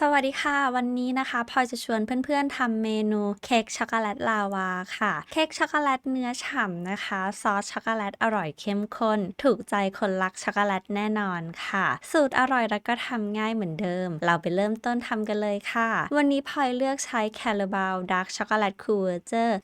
สวัสดีค่ะ วันนี้นะคะพลอยจะชวนเพื่อนๆทำเมนูเค้กช็อกโกแลตลาวาค่ะ เค้กช็อกโกแลตเนื้อฉ่ำนะคะ ซอสช็อกโกแลตอร่อยเข้มข้น ถูกใจคนรักช็อกโกแลตแน่นอนค่ะ สูตรอร่อยแล้วก็ทำง่ายเหมือนเดิม เราไปเริ่มต้นทำกันเลยค่ะ วันนี้พลอยเลือกใช้แคลบาลดาร์กช็อกโกแลตคูเวอร์เจอร์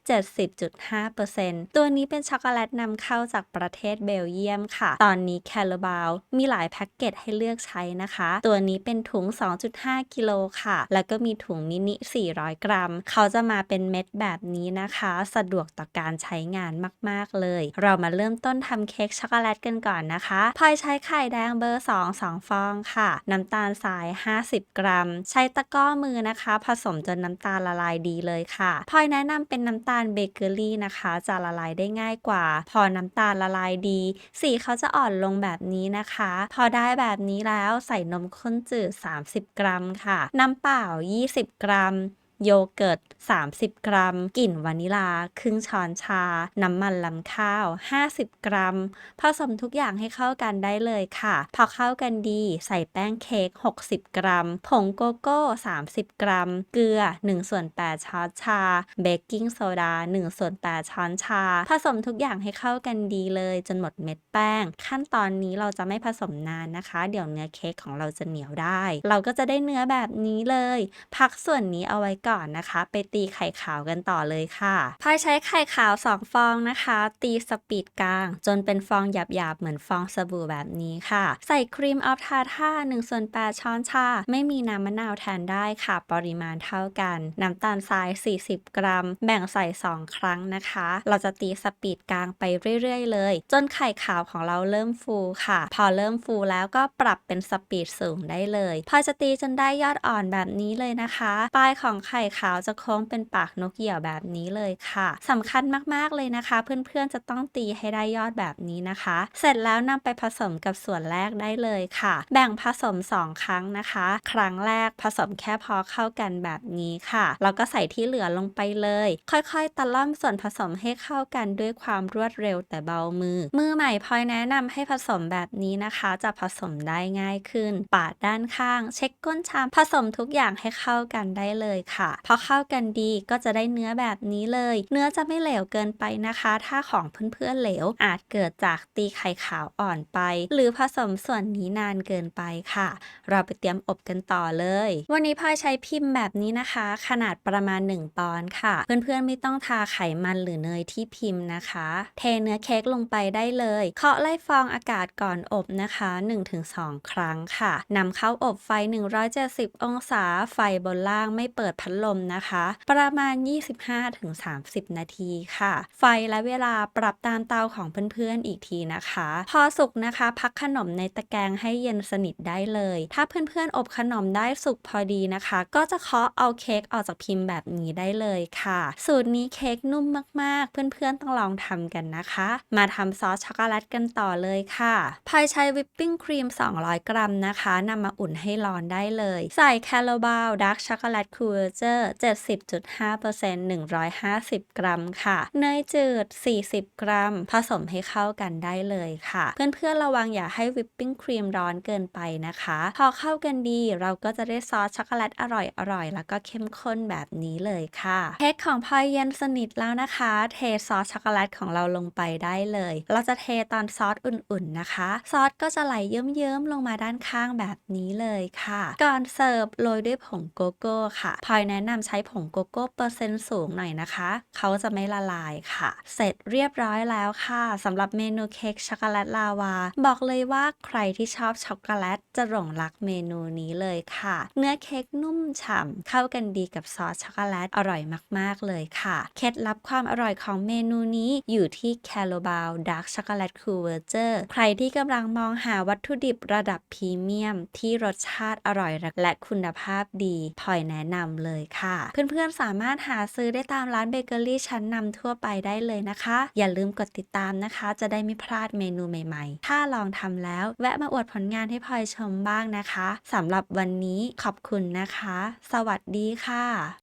70.5%ตัวนี้เป็นช็อกโกแลตนำเข้าจากประเทศเบลเยียมค่ะ ตอนนี้แคลบาลมีหลายแพ็กเกจให้เลือกใช้นะคะ ตัวนี้เป็นถุง 2.5กิโลค่ะ แล้วก็มีถุงมินิ 400 กรัม เขาจะมาเป็นเม็ดแบบนี้นะคะ สะดวกต่อการใช้งานมาก ๆ เลย เรามาเริ่มต้นทำเค้กช็อกโกแลตกันก่อนนะคะพลอยใช้ไข่แดงเบอร์ 2 2 ฟองค่ะ น้ำตาลทราย 50 กรัม ใช้ตะกร้อมือนะคะ ผสมจนน้ำตาลละลายดีเลยค่ะพลอยแนะนำเป็นน้ำตาลเบเกอรี่นะคะ จะละลายได้ง่ายกว่า พอน้ำตาลละลายดี สีเขาจะอ่อนลงแบบนี้นะคะ พอได้แบบนี้แล้วใส่นมข้นจืด 30 กรัมค่ะน้ำเปล่า 20 กรัม โยเกิร์ต 30 กรัม กลิ่นวานิลา ครึ่งช้อนชา น้ำมันลำข้าว 50 กรัม ผสมทุกอย่างให้เข้ากันได้เลยค่ะ พอเข้ากันดีใส่แป้งเค้ก 60 กรัม ผงโกโก้ 30 กรัม เกลือ 1 ส่วน 8 ช้อนชา เบกกิ้งโซดา 1 ส่วน 8 ช้อนชา ผสมทุกอย่างให้เข้ากันดีเลยจนหมดเม็ดแป้ง ขั้นตอนนี้เราจะไม่ผสมนานนะคะ เดี๋ยวเนื้อเค้กของเราจะเหนียวได้ เราก็จะได้เนื้อแบบนี้เลย พักส่วนนี้เอาไว้ก่อนนะคะ ไปตีไข่ขาวกันต่อเลยค่ะพายใช้ไข่ขาว 2 ฟองนะคะ ตีสปีดกลาง จนเป็นฟองหยาบๆ เหมือนฟองสบู่แบบนี้ค่ะ ใส่ครีมออฟทาท่า1ส่วน8ช้อนชา ไม่มีน้ำมะนาวแทนได้ค่ะ ปริมาณเท่ากัน น้ำตาลทราย 40 กรัม แบ่งใส่ 2 ครั้งนะคะ เราจะตีสปีดกลางไปเรื่อยๆ เลย จนไข่ขาวของเราเริ่มฟูค่ะ พอเริ่มฟูแล้วก็ปรับเป็นสปีดสูงได้เลย พอจะตีจนได้ยอดอ่อนแบบนี้เลยนะคะ ปลายของไข่ขาวจะโค้งเป็นปากนกเหยี่ยวแบบนี้เลยค่ะสำคัญมากๆเลยนะคะ เพื่อนๆจะต้องตีให้ได้ยอดแบบนี้นะคะ เสร็จแล้วนำไปผสมกับส่วนแรกได้เลยค่ะ แบ่งผสม 2 ครั้งนะคะ ครั้งแรกผสมแค่พอเข้ากันแบบนี้ค่ะแล้วก็ใส่ที่เหลือลงไปเลย ค่อยๆ ตะล่อมส่วนผสมให้เข้ากันด้วยความรวดเร็วแต่เบามือ มือใหม่พลอยแนะนำให้ผสมแบบนี้นะคะ จะผสมได้ง่ายขึ้น ปาดด้านข้าง เช็คก้นชามผสมทุกอย่างให้เข้ากันได้เลยค่ะค่ะพอเข้ากันดีก็จะได้เนื้อแบบนี้เลย เนื้อจะไม่เหลวเกินไปนะคะ ถ้าของเพื่อนๆเหลว อาจเกิดจากตีไข่ขาวอ่อนไป หรือผสมส่วนนี้นานเกินไปค่ะ เราไปเตรียมอบกันต่อเลย วันนี้พลอยใช้พิมพ์แบบนี้นะคะ ขนาดประมาณ 1 ปอนด์ค่ะ เพื่อนๆไม่ต้องทาไขมันหรือเนยที่พิมพ์นะคะ เทเนื้อเค้กลงไปได้เลย เคาะไล่ฟองอากาศก่อนอบนะคะ 1-2 ครั้งค่ะนำเข้าอบไฟ 170 องศาไฟบนล่างไม่เปิดพัดลมนะคะ ประมาณ 25-30 นาทีค่ะ ไฟและเวลาปรับตามเตาของเพื่อนๆอีกทีนะคะ พอสุกนะคะ พักขนมในตะแกรงให้เย็นสนิทได้เลย ถ้าเพื่อนๆ อบขนมได้สุกพอดีนะคะ ก็จะเคาะเอาเค้กออกจากพิมพ์แบบนี้ได้เลยค่ะ สูตรนี้เค้กนุ่มมากๆ เพื่อนๆ ต้องลองทำกันนะคะ มาทำซอสช็อกโกแลตกันต่อเลยค่ะพายใช้วิปปิ้งครีม 200 กรัมนะคะนำมาอุ่นให้ร้อนได้เลย ใส่แคลบาลดาร์กช็อกโกแลตคูเวอร์เจจอร์ 70.5% 150 กรัมค่ะ เนยจืด 40 กรัม ผสมให้เข้ากันได้เลยค่ะ เพื่อนๆระวังอย่าให้วิปปิ้งครีมร้อนเกินไปนะคะ พอเข้ากันดีเราก็จะได้ซอสช็อกโกแลตอร่อยๆ แล้วก็เข้มข้นแบบนี้เลยค่ะ เค้กของพลอยเย็นสนิทแล้วนะคะ เทซอสช็อกโกแลตของเราลงไปได้เลย เราจะเทตอนซอสอุ่นๆนะคะ ซอสก็จะไหลเยิ้มๆลงมาด้านข้างแบบนี้เลยค่ะ ก่อนเสิร์ฟโรยด้วยผงโกโก้ค่ะพลอยแนะนำใช้ผงโกโก้เปอร์เซ็นต์สูงหน่อยนะคะ เขาจะไม่ละลายค่ะ เสร็จเรียบร้อยแล้วค่ะสำหรับเมนูเค้กช็อกโกแลตลาวา บอกเลยว่าใครที่ชอบช็อกโกแลตจะหลงรักเมนูนี้เลยค่ะ เนื้อเค้กนุ่มฉ่ำเข้ากันดีกับซอสช็อกโกแลตอร่อยมาก ๆ เลยค่ะ เคล็ดลับความอร่อยของเมนูนี้อยู่ที่แคลบาลดาร์กช็อกโกแลตคูเวอร์เจอร์ใครที่กำลังมองหาวัตถุดิบระดับพรีเมียม ที่รสชาติอร่อยและคุณภาพดีพลอยแนะนำเลยเลยค่ะ เพื่อนๆสามารถหาซื้อได้ตามร้านเบเกอรี่ชั้นนำทั่วไปได้เลยนะคะ อย่าลืมกดติดตามนะคะ จะได้ไม่พลาดเมนูใหม่ๆ ถ้าลองทำแล้ว แวะมาอวดผลงานให้พลอยชมบ้างนะคะสำหรับวันนี้ขอบคุณนะคะ สวัสดีค่ะ